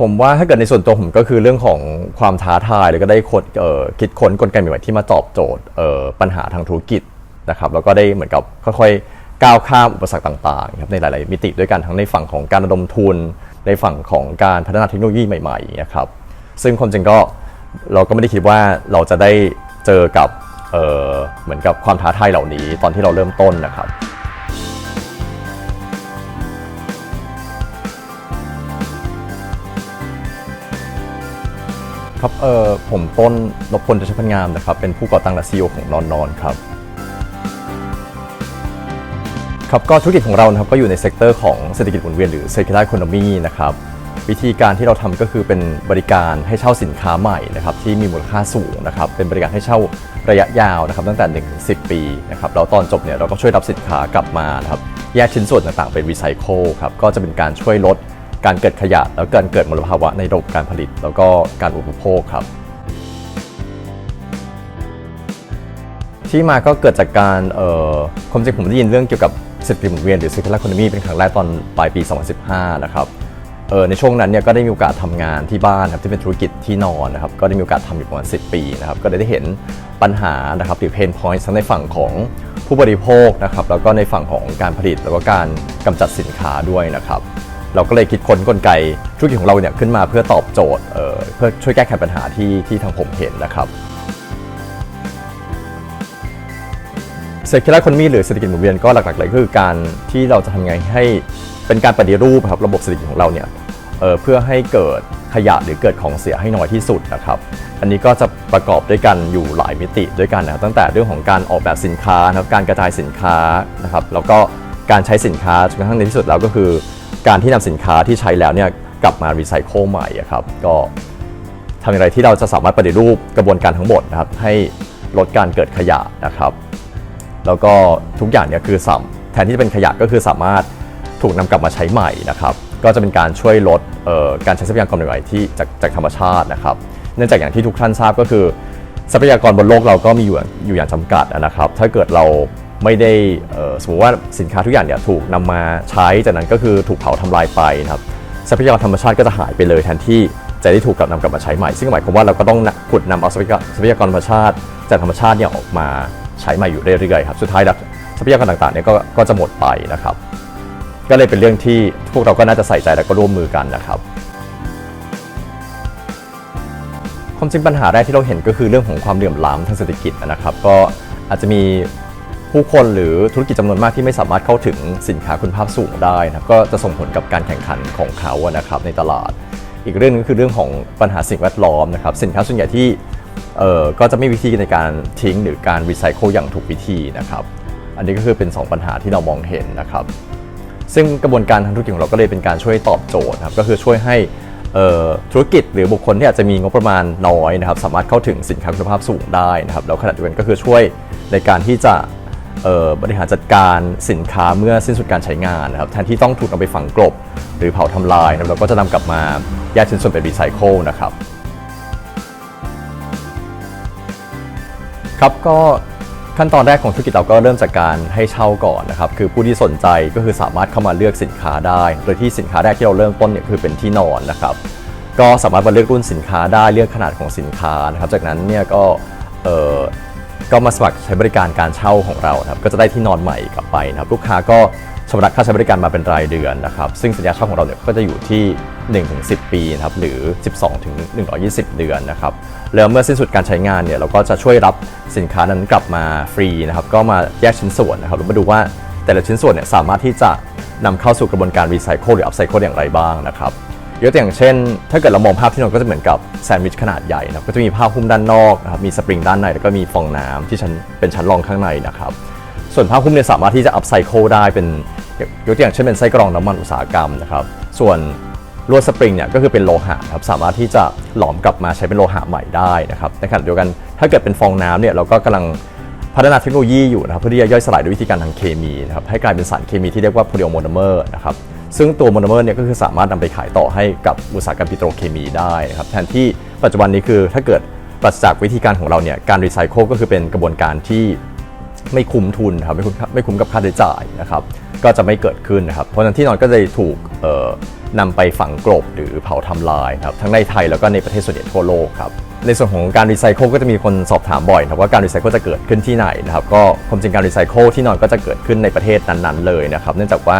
ผมว่าถ้าเกิดในส่วนตัวผมก็คือเรื่องของความท้าทายแล้วก็ได้คดคิดค้นกลไกใหม่ๆที่มาตอบโจทย์ปัญหาทางธุรกิจนะครับแล้วก็ได้เหมือนกับค่อยๆก้าวข้ามอุปสรรคต่างๆครับในหลาย ๆ มิติด้วยกันทั้งในฝั่งของการระดมทุน ในฝั่งของการพัฒนาเทคโนโลยีใหม่ๆนะครับซึ่งความจริงก็เราก็ไม่ได้คิดว่าเราจะได้เจอกับเออเหมือนกับความท้าทายเหล่านี้ตอนที่เราเริ่มต้นนะครับ ครับเออผมต้นนพพลจัชพันงามนะครับ เป็นผู้ก่อตั้งและซีอของนอนนอนครับ ครับก็ธุรกิจของเรานะครับก็อยู่ในเซกเตอร์ของเศรษฐกิจหมุนเวียนหรือ circular economy นะครับ วิธีการที่เราทำก็คือเป็นบริการให้เช่าสินค้าใหม่นะครับที่มีมูลค่าสูงนะครับ เป็นบริการให้เช่าระยะยาวนะครับตั้งแต่1ถึง10 ปีนะครับแล้วตอนจบเนี่ยเราก็ช่วยรับสินค้ากลับมานะครับแยกชิ้นส่วนต่างๆเป็นรีไซเคิลครับก็จะเป็นการช่วยลด การเกิดขยะ แล้วการเกิดมลภาวะในระบบการผลิต แล้วก็การอุปโภคครับ ที่มาก็เกิดจากการเอ่อความจริงผมได้ยินเรื่องเกี่ยวกับเศรษฐกิจหมุนเวียนหรือ circular economy เป็นครั้งแรกตอนปลายปี 2015 นะครับเออในช่วงนั้นเนี่ยก็ได้มีโอกาสทำงานที่บ้านครับที่เป็นธุรกิจที่นอนนะครับก็ได้มีโอกาสทำอยู่ประมาณ 10 ปีนะครับก็ได้เห็นปัญหานะครับหรือ pain point ทั้งในฝั่งของผู้บริโภคนะครับแล้วก็ในฝั่งของการผลิตแล้วก็การกำจัดสินค้าด้วยนะครับ เราก็เลยคิดค้นกลไกธุรกิจของเราเนี่ยขึ้นมาเพื่อตอบโจทย์เเพื่อช่วยแก้ไขปัญหาที่ที่ทางผมเห็นนะครับ Circular Economy หรือเศรษฐกิจหมุนเวียนก็หลักๆเลยคือการที่เราจะทำไงให้เป็นการปฏิรูปครับระบบเศรษฐกิจของเราเนี่ยเเพื่อให้เกิดขยะหรือเกิดของเสียให้น้อยที่สุดนะครับ อันนี้ก็จะประกอบด้วยกันอยู่หลายมิติด้วยกันนะครับตั้งแต่เรื่องของการออกแบบสินค้านะครับการกระจายสินค้านะครับแล้วก็การใช้สินค้าจนกระทั่งในที่สุดแล้วก็คือ การที่นำสินค้าที่ใช้แล้วเนี่ยกลับมารีไซเคิลใหม่ครับก็ทำอย่างไรที่เราจะสามารถปฏิรูปกระบวนการทั้งหมดนะครับให้ลดการเกิดขยะนะครับ แล้วก็ทุกอย่างเนี่ยคือสัมแทนที่จะเป็นขยะก็คือสามารถถูกนำกลับมาใช้ใหม่นะครับก็จะเป็นการช่วยลดการใช้ทรัพยากรใหม่ๆที่จากจากธรรมชาตินะครับ เนื่องจากอย่างที่ทุกท่านทราบก็คือ ทรัพยากรบนโลกเราก็มีอยู่อยู่อย่างจำกัดนะครับ ถ้าเกิดเรา ไม่ได้สมมติว่าสินค้าทุกอย่างเนี่ยถูกนำมาใช้จากนั้นก็คือถูกเผาทำลายไปนะครับทรัพยากรธรรมชาติก็จะหายไปเลยแทนที่จะได้ถูกกลับนำกลับมาใช้ใหม่ ซึ่งหมายความว่าเราก็ต้องขุดนำเอาทรัพยากรทรัพยากรธรรมชาติ จากธรรมชาติเนี่ยออกมาใช้ใหม่อยู่เรื่อยๆครับสุดท้ายแล้วทรัพยากรต่างๆเนี่ยก็ก็จะหมดไปนะครับ ก็เลยเป็นเรื่องที่พวกเราก็น่าจะใส่ใจและก็ร่วมมือกันนะครับความจริงปัญหาแรกที่เราเห็นก็คือเรื่องของความเหลื่อมล้ำทางเศรษฐกิจนะครับ ก็อาจจะมี ผู้คนหรือธุรกิจจำนวนมากที่ไม่สามารถเข้าถึงสินค้าคุณภาพสูงได้นะครับก็จะส่งผลกับการแข่งขันของเขานะครับในตลาด อีกเรื่องนึงคือเรื่องของปัญหาสิ่งแวดล้อมนะครับสินค้าส่วนใหญ่ที่เอ่อก็จะไม่มีวิธีในการทิ้งหรือการรีไซเคิลอย่างถูกวิธีนะครับ อันนี้ก็คือเป็น 2 ปัญหาที่เรามองเห็นนะครับ ซึ่งกระบวนการทางธุรกิจของเราก็เลยเป็นการช่วยตอบโจทย์ครับก็คือช่วยให้ธุรกิจหรือบุคคลที่อาจจะมีงบประมาณน้อยนะครับ สามารถเข้าถึงสินค้าคุณภาพสูงได้นะครับแล้วขณะเดียวกันก็คือช่วยในการที่จะ บริหารจัดการสินค้าเมื่อสิ้นสุดการใช้งานนะครับแทนที่ต้องถูกนำไปฝังกลบ หรือเผาทำลายนะครับเราก็จะนำกลับมาแยกชิ้นส่วนเป็นรีไซเคิลนะครับครับก็ขั้นตอนแรกของธุรกิจเราก็เริ่มจากการให้เช่าก่อนนะครับคือผู้ที่สนใจก็คือสามารถเข้ามาเลือกสินค้าได้ โดยที่สินค้าแรกที่เราเริ่มต้นเนี่ยคือเป็นที่นอนนะครับก็สามารถมาเลือกรุ่นสินค้าได้เลือกขนาดของสินค้านะครับจากนั้นเนี่ยก็ ก็มาสมัครใช้บริการการเช่าของเราครับก็จะได้ที่นอนใหม่กลับไปนะครับลูกค้าก็ชำระค่าใช้บริการมาเป็นรายเดือนนะครับซึ่งสัญญาเช่าของเราเนี่ยก็จะอยู่ที่1ถึง10 ปีนะครับหรือ 12ถึง120 เดือนนะครับแล้วเมื่อสิ้นสุดการใช้งานเนี่ยเราก็จะช่วยรับสินค้านั้นกลับมาฟรีนะครับก็มาแยกชิ้นส่วนนะครับแล้วมาดูว่าแต่ละชิ้นส่วนเนี่ยสามารถที่จะนำเข้าสู่กระบวนการรีไซเคิลหรืออัพไซเคิลอย่างไรบ้างนะครับ ยกตัวอย่างเช่น ถ้าเกิดเรามองภาพที่นอนก็จะเหมือนกับแซนด์วิชขนาดใหญ่นะครับก็จะมีผ้าหุ้มด้านนอกนะครับมีสปริงด้านในแล้วก็มีฟองน้ำที่ชั้นเป็นชั้นรองข้างในนะครับส่วนผ้าหุ้มเนี่ยสามารถที่จะอัพไซเคิลได้เป็นยกตัวอย่างเช่นเป็นไส้กรองน้ำมันอุตสาหกรรมนะครับส่วนลวดสปริงเนี่ยก็คือเป็นโลหะครับสามารถที่จะหลอมกลับมาใช้เป็นโลหะใหม่ได้นะครับในขณะเดียวกันถ้าเกิดเป็นฟองน้ำเนี่ยเราก็กำลังพัฒนาเทคโนโลยีอยู่นะครับเพื่อที่จะย่อยสลายด้วยวิธีการทางเคมีนะครับให้กลายเป็นสารเคมีที่เรียกว่าโพลีโมโนเมอร์นะครับ ซึ่งตัวโมโนเมอร์เนี่ยก็คือสามารถนำไปขายต่อให้กับอุตสาหกรรมปิโตรเคมีได้นะครับแทนที่ปัจจุบันนี้คือถ้าเกิดปราศจากวิธีการของเราเนี่ยการรีไซเคิลก็คือเป็นกระบวนการที่ไม่คุ้มทุนครับไม่คุ้มไม่คุ้มกับค่าใช้จ่ายนะครับก็จะไม่เกิดขึ้นนะครับเพราะฉะนั้นที่นอนก็จะถูกเอ่อนำไปฝังกลบหรือเผาทำลายครับทั้งในไทยแล้วก็ในประเทศส่วนใหญ่ทั่วโลกครับในส่วนของการรีไซเคิลก็จะมีคนสอบถามบ่อยนะครับว่าการรีไซเคิลจะเกิดขึ้นที่ไหนนะครับก็ความจริงการรีไซเคิลที่นอนก็จะเกิดขึ้นในประเทศนั้นๆเลยนะครับเนื่องจากว่า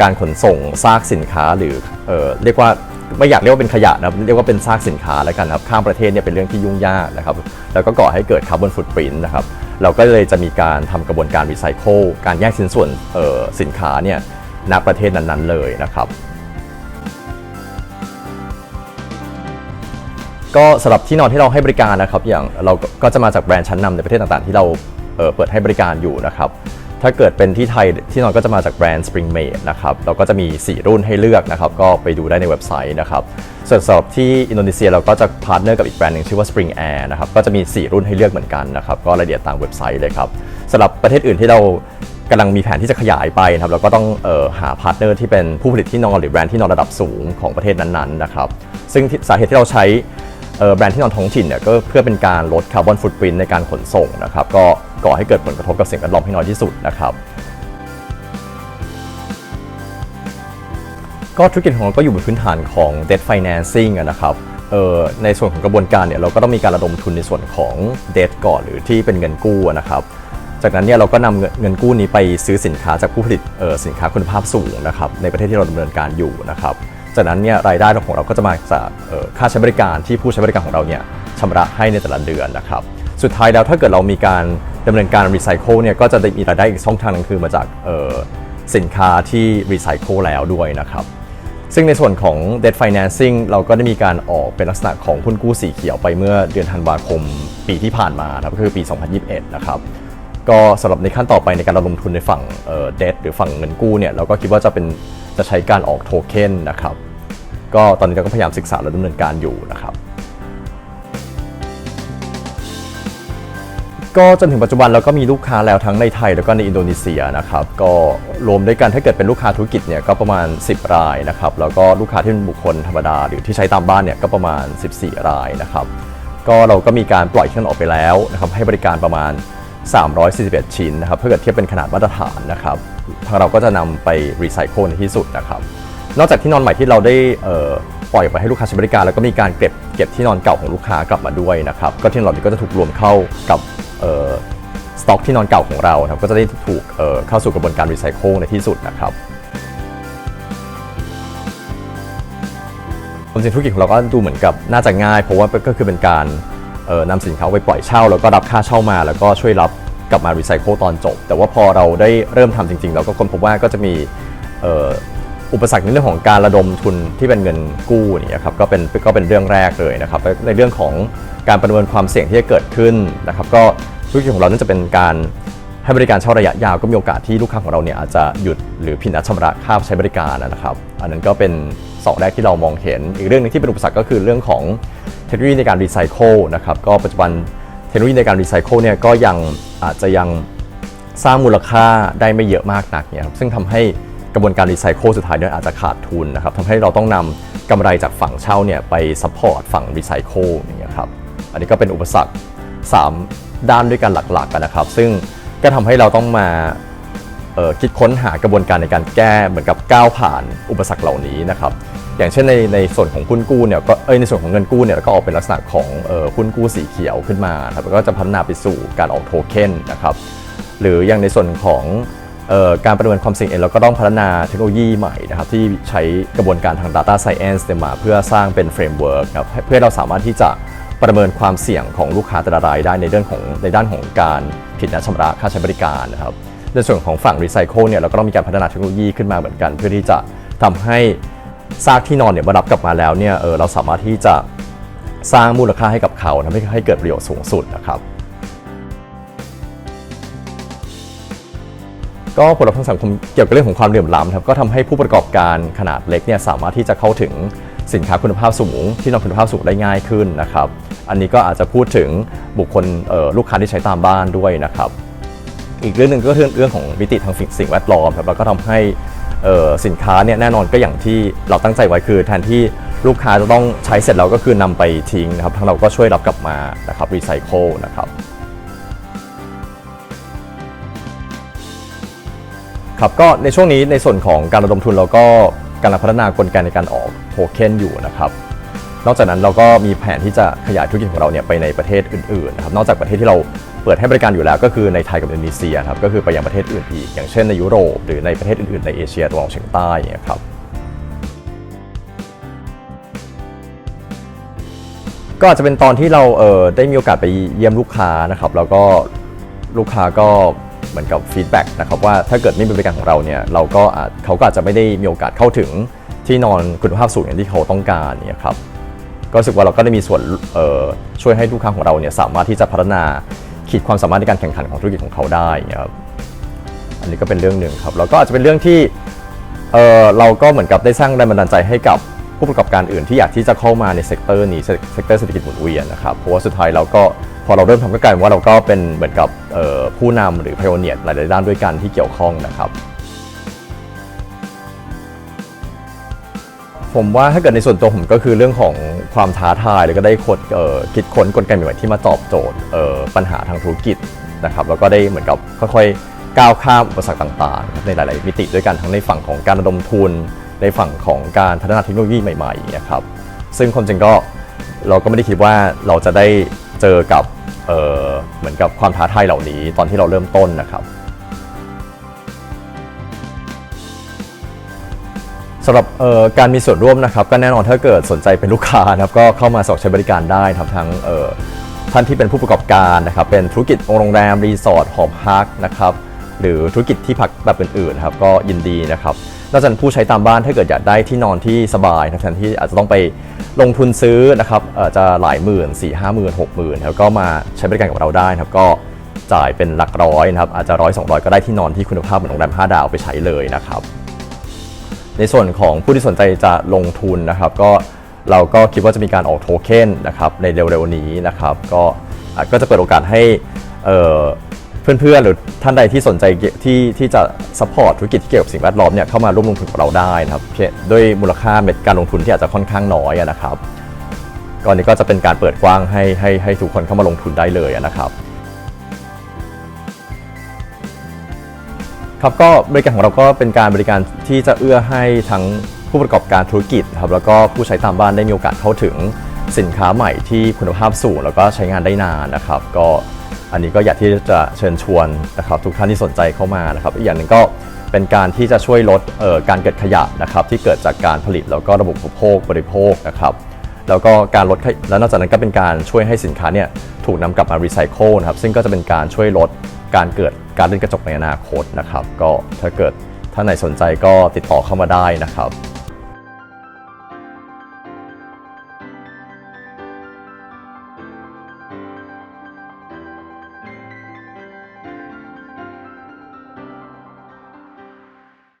การขนส่งซากสินค้าหรือเออเรียกว่าไม่อยากเรียกว่าเป็นขยะนะเรียกว่าเป็นซากสินค้าแล้วกันครับข้ามประเทศเนี่ยเป็นเรื่องที่ยุ่งยากนะครับแล้วก็ก่อให้เกิดคาร์บอนฟุตปรินต์นะครับเราก็เลยจะมีการทำกระบวนการรีไซเคิลการแยกชิ้นส่วนสินค้าเนี่ยณประเทศนั้นๆเลยนะครับก็สำหรับที่นอนที่เราให้บริการนะครับอย่างเราก็จะมาจากแบรนด์ชั้นนำในประเทศต่างๆ ที่เราเเปิดให้บริการอยู่นะครับ ถ้าเกิดเป็นที่ไทยที่นอนก็จะมาจากแบรนด์ Spring Made นะครับเราก็จะมี 4 รุ่นให้เลือกนะครับ ก็ไปดูได้ในเว็บไซต์นะครับ ส่วนสำหรับที่อินโดนีเซียเราก็จะพาร์ทเนอร์กับอีกแบรนด์หนึ่งชื่อว่า Spring Air นะครับ ก็จะมี 4 รุ่นให้เลือกเหมือนกันนะครับ ก็รายละเอียดตามเว็บไซต์เลยครับสำหรับประเทศอื่นที่เรากำลังมีแผนที่จะขยายไปนะครับเราก็ต้องออหาพาร์ทเนอร์ที่เป็นผู้ผลิตที่นอนหรือแบรนด์ที่นอนระดับสูงของประเทศนั้นๆนะครับ ซึ่งสาเหตุที่เราใช้แบรนด์ที่นอนท้องถิ่นเนี่ยก็เพื่อเป็นการลดคาร์บอนฟุตปรินในการขนส่งนะครับ ก็ ก่อให้เกิดผลกระทบกับสิ่งแวดล้อมให้น้อยที่สุดนะครับก็ธุรกิจของเราก็อยู่บนพื้นฐานของ debt financing นะครับในส่วนของกระบวนการเนี่ยเราก็ต้องมีการระดมทุนในส่วนของ debt ก่อนหรือที่เป็นเงินกู้นะครับ จากนั้นเนี่ยเราก็นำเงินเงินกู้นี้ไปซื้อสินค้าจากผู้ผลิตสินค้าคุณภาพสูงนะครับในประเทศที่เราดำเนินการอยู่นะครับ จากนั้นเนี่ยรายได้ของเราก็จะมาจากค่าใช้บริการที่ผู้ใช้บริการของเราเนี่ยชำระให้ในแต่ละเดือนนะครับ สุดท้ายแล้วถ้าเกิดเรามีการ ดำเนินการรีไซเคิลเนี่ยก็จะได้มีรายได้อีกช่องทางหนึงคือมาจากสินค้าที่รีไซเคิลแล้วด้วยนะครับ ซึ่งในส่วนของ debt financing เราก็ได้มีการออกเป็นลักษณะของหุ้นกู้สีเขียวไปเมื่อเดือนธันวาคมปีที่ผ่านมานะครับก็คือปี 2021 นะครับก็สำหรับในขั้นต่อไปในการระดมทุนในฝั่งเอ่อ debt หรือฝั่งเงินกู้เนี่ยเราก็คิดว่าจะเป็นจะใช้การออกโทเค็นนะครับ ก็ตอนนี้เราก็พยายามศึกษาและดำเนินการอยู่นะครับ ก็จนถึงปัจจุบันเราก็มีลูกค้าแล้วทั้งในไทยแล้วก็ในอินโดนีเซียนะครับก็รวมด้วยกันถ้าเกิดเป็นลูกค้าธุรกิจเนี่ยก็ประมาณ 10 รายนะครับแล้วก็ลูกค้าที่เป็นบุคคลธรรมดา หรือที่ใช้ตามบ้านเนี่ยก็ประมาณ 14 รายนะครับก็เราก็มีการปล่อยเครื่องออกไปแล้วนะครับให้บริการประมาณ 341 ชิ้นนะครับถ้าเกิดเทียบเป็นขนาดมาตรฐานนะครับทางเราก็จะนำไปรีไซเคิลในที่สุดนะครับนอกจากที่นอนใหม่ที่เราได้เอ่อปล่อยไปให้ลูกค้าใช้บริการ แล้วก็มีการเก็บเก็บที่นอนเก่าของลูกค้ากลับมาด้วยนะครับก็ที่นอนนี้ก็จะถูกรวมเข้ากับ สต็อกที่นอนเก่าของเราครับก็จะได้ถูกเเข้าสู่กระบวนการรีไซเคิลในที่สุดนะครับความจริงธุรกิจของเราก็ดูเหมือนกับน่าจะง่าย เพราะว่าก็คือเป็นการนำสินค้าไปปล่อยเช่า แล้วก็รับค่าเช่ามา แล้วก็ช่วยรับกลับมารีไซเคิลตอนจบ แต่ว่าพอเราได้เริ่มทำจริง ๆ เราก็ค้นพบว่าก็จะมีอุปสรรคในเรื่องของการระดมทุนที่เป็นเงินกู้นี่ครับก็เป็นก็เป็นเรื่องแรกเลยนะครับในเรื่องของ การประเมินความเสี่ยงที่จะเกิดขึ้นนะครับก็ธุรกิจของเราน่าจะเป็นการให้บริการเช่าระยะยาวก็มีโอกาสที่ลูกค้าของเราเนี่ยอาจจะหยุดหรือผิดนัดชำระค่าใช้บริการนะครับ อันนั้นก็เป็นสองแรกที่เรามองเห็น อีกเรื่องหนึงที่เป็นอุปสรรคก็คือเรื่องของเทคโนโลยีในการรีไซเคิลนะครับก็ปัจจุบันเทคโนโลยีในการรีไซเคิลเนี่ยก็ยังอาจจะยังสร้างมูลค่าได้ไม่เยอะมากนักเนี่ยครับซึ่งทำให้กระบวนการรีไซเคิลสุดท้ายเนี่ยอาจจะขาดทุนนะครับทำให้เราต้องนำกำไรจากฝั่งเช่าเนี่ยไปซัพพอร์ตฝั่งรีไซเคิลอย่างเงี้ย อันนี้ก็เป็นอุปสรรค 3 ด้านด้วยกันหลักๆกันนะครับ ซึ่งก็ทำให้เราต้องมาคิดค้นหากระบวนการในการแก้เหมือนกับก้าวผ่านอุปสรรคเหล่านี้นะครับ อย่างเช่นในในส่วนของหุ้นกู้เนี่ยก็เอ้ยในส่วนของเงินกู้เนี่ยก็ออกเป็นลักษณะของเอ่อหุ้นกู้สีเขียวขึ้นมาครับก็จะพัฒนาไปสู่การออกโทเค็นนะครับหรืออย่างในส่วนของออการประเมินความเสี่ยงเองเราก็ต้องพัฒนาเทคโนโลยีใหม่นะครับที่ใช้กระบวนการทาง Data Science มาเพื่อสร้างเป็นเฟรมเวิร์กครับเพื่อเราสามารถที่จะ ประเมินความเสี่ยงของลูกค้าแต่ละรายได้ในเรื่องของในด้านของการผิดนัดชำระค่าใช้บริการนะครับในส่วนของฝั่งรีไซเคิลเนี่ยเราก็ต้องมีการพัฒนาเทคโนโลยีขึ้นมาเหมือนกัน เพื่อที่จะทำให้ซากที่นอนเนี่ยรับกลับมาแล้วเนี่ยเออเราสามารถที่จะสร้างมูลค่าให้กับเขาทำให้ให้เกิดประโยชน์สูงสุดนะครับ ก็ผลลัพธ์ทางสังคมเกี่ยวกับเรื่องของความเหลื่อมล้ำครับก็ทำให้ผู้ประกอบการขนาดเล็กเนี่ยสามารถที่จะเข้าถึง สินค้าคุณภาพสูง ที่นำคุณภาพสูงได้ง่ายขึ้นนะครับ อันนี้ก็อาจจะพูดถึงบุคคลลูกค้าที่ใช้ตามบ้านด้วยนะครับ อีกเรื่องหนึ่งก็คือเรื่องของมิติทางสิ่งแวดล้อมครับแล้วก็ทำให้สินค้าเนี่ยแน่นอนก็อย่างที่เราตั้งใจไว้คือ แทนที่ลูกค้าจะต้องใช้เสร็จแล้วก็คือนำไปทิ้งนะครับทางเราก็ช่วยรับกลับมานะครับรีไซเคิลนะครับครับก็ในช่วงนี้ในส่วนของการระดมทุนเราก็ กำลังพัฒนากลไกในการออกโทเค็นอยู่นะครับ นอกจากนั้นเราก็มีแผนที่จะขยายธุรกิจของเราเนี่ยไปในประเทศอื่นๆนะครับ นอกจากประเทศที่เราเปิดให้บริการอยู่แล้วก็คือในไทยกับอินโดนีเซียครับ ก็คือไปยังประเทศอื่นอีก อย่างเช่นในยุโรปหรือในประเทศอื่นๆในเอเชียตะวันออกเฉียงใต้อย่างเงี้ยครับก็อาจจะเป็นตอนที่เราเออได้มีโอกาสไปเยี่ยมลูกค้านะครับ แล้วก็ลูกค้าก็ เหมือนกับฟีดแบ็กนะครับว่าถ้าเกิดไม่มีบริการของเราเนี่ยเราก็อาจเขาก็อาจจะไม่ได้มีโอกาสเข้าถึงที่นอนคุณภาพสูงอย่างที่เขาต้องการเนี่ยครับก็รู้สึกว่าเราก็ได้มีส่วนช่วยให้ลูกค้าของเราเนี่ยสามารถที่จะพัฒนาขีดความสามารถในการแข่งขันของธุรกิจของเขาได้นี่ยครับอันนี้ก็เป็นเรื่องหนึ่งครับแล้วก็อาจจะเป็นเรื่องที่เเราก็เหมือนกับได้สร้างแรงบันดาลใจให้กับ ผู้ประกอบการอื่นที่อยากที่จะเข้ามาในเซกเตอร์นี้เซกเตอร์เศรษฐกิจหมุนเวียนนะครับเพราะว่าสุดท้ายเราก็พอเราเริ่มทำก็กลายเป็นว่าเราก็เป็นเหมือนกับผู้นำหรือพโอเนียหลายๆด้านด้วยกันที่เกี่ยวข้องนะครับ ผมว่าถ้าเกิดในส่วนตัวผมก็คือเรื่องของความท้าทายแล้วก็ได้คนเอ่อคิดค้นกลไกใหม่ๆที่มาตอบโจทย์ปัญหาทางธุรกิจนะครับแล้วก็ได้เหมือนกับค่อยๆก้าวข้ามอุปสรรคต่างๆ ในหลาย ๆ มิติด้วยกันทั้งในฝั่งของการระดมทุน ในฝั่งของการพัฒนาเทคโนโลยีใหม่ๆนะครับซึ่งความจริงก็เราก็ไม่ได้คิดว่าเราจะได้เจอกับเเหมือนกับความท้าทายเหล่านี้ตอนที่เราเริ่มต้นนะครับสำหรับการมีส่วนร่วมนะครับ ก็แน่นอนถ้าเกิดสนใจเป็นลูกค้านะครับก็เข้ามาสอบใช้บริการได้ครับทั้งท่านที่เป็นผู้ประกอบการนะครับเป็นธุรกิจโรงแรมรีสอร์ทหอพักนะครับ หรือธุรกิจที่พักแบบอื่นๆครับก็ยินดีนะครับนอกจากผู้ใช้ตามบ้านถ้าเกิดอยากได้ที่นอนที่สบายนะแทนที่อาจจะต้องไปลงทุนซื้อนะครับอ่อจะหลายหมื่น4 5หมื่น6หมื่นแล้วก็มาใช้บริการกับเราได้นะครับก็จ่ายเป็นหลักร้อยนะครับอาจจะร้อยสองร้อยก็ได้ที่นอนที่คุณภาพเหมือนโรงแรม5ดาวไปใช้เลยนะครับ ในส่วนของผู้ที่สนใจจะลงทุนนะครับ ก็เราก็คิดว่าจะมีการออกโทเค็นนะครับในเร็วๆนี้นะครับ ก็อะก็จะเปิดโอกาสให้ เพื่อนๆหรือท่านใดที่สนใจที่ที่จะซัพพอร์ตธุรกิจที่เกี่ยวกับสิ่งแวดล้อมเนี่ยเข้ามาร่วมลงทุนกับเราได้นะครับด้วยมูลค่าเม็ดการลงทุนที่อาจจะค่อนข้างน้อยนะครับก่อนนี้ก็จะเป็นการเปิดกว้างให้ให้ให้ทุกคนเข้ามาลงทุนได้เลยนะครับครับก็บริการของเราก็เป็นการบริการที่จะเอื้อให้ทั้งผู้ประกอบการธุรกิจครับแล้วก็ผู้ใช้ตามบ้านได้มีโอกาสเข้าถึงสินค้าใหม่ที่คุณภาพสูง แล้วก็ใช้งานได้นานนะครับ ก็ อันนี้ก็อยากที่จะเชิญชวนนะครับทุกท่านที่สนใจเข้ามานะครับ อีกอย่างหนึ่งก็เป็นการที่จะช่วยลดการเกิดขยะนะครับที่เกิดจากการผลิตแล้วก็ระบบอุปโภคบริโภคนะครับแล้วก็การลดแล้วนอกจากนั้นก็เป็นการช่วยให้สินค้าเนี่ยถูกนำกลับมารีไซเคิลนะครับซึ่งก็จะเป็นการช่วยลดการเกิดการเล่นกระจกในอนาคตนะครับ ก็ถ้าเกิดท่านไหนสนใจก็ติดต่อเข้ามาได้นะครับ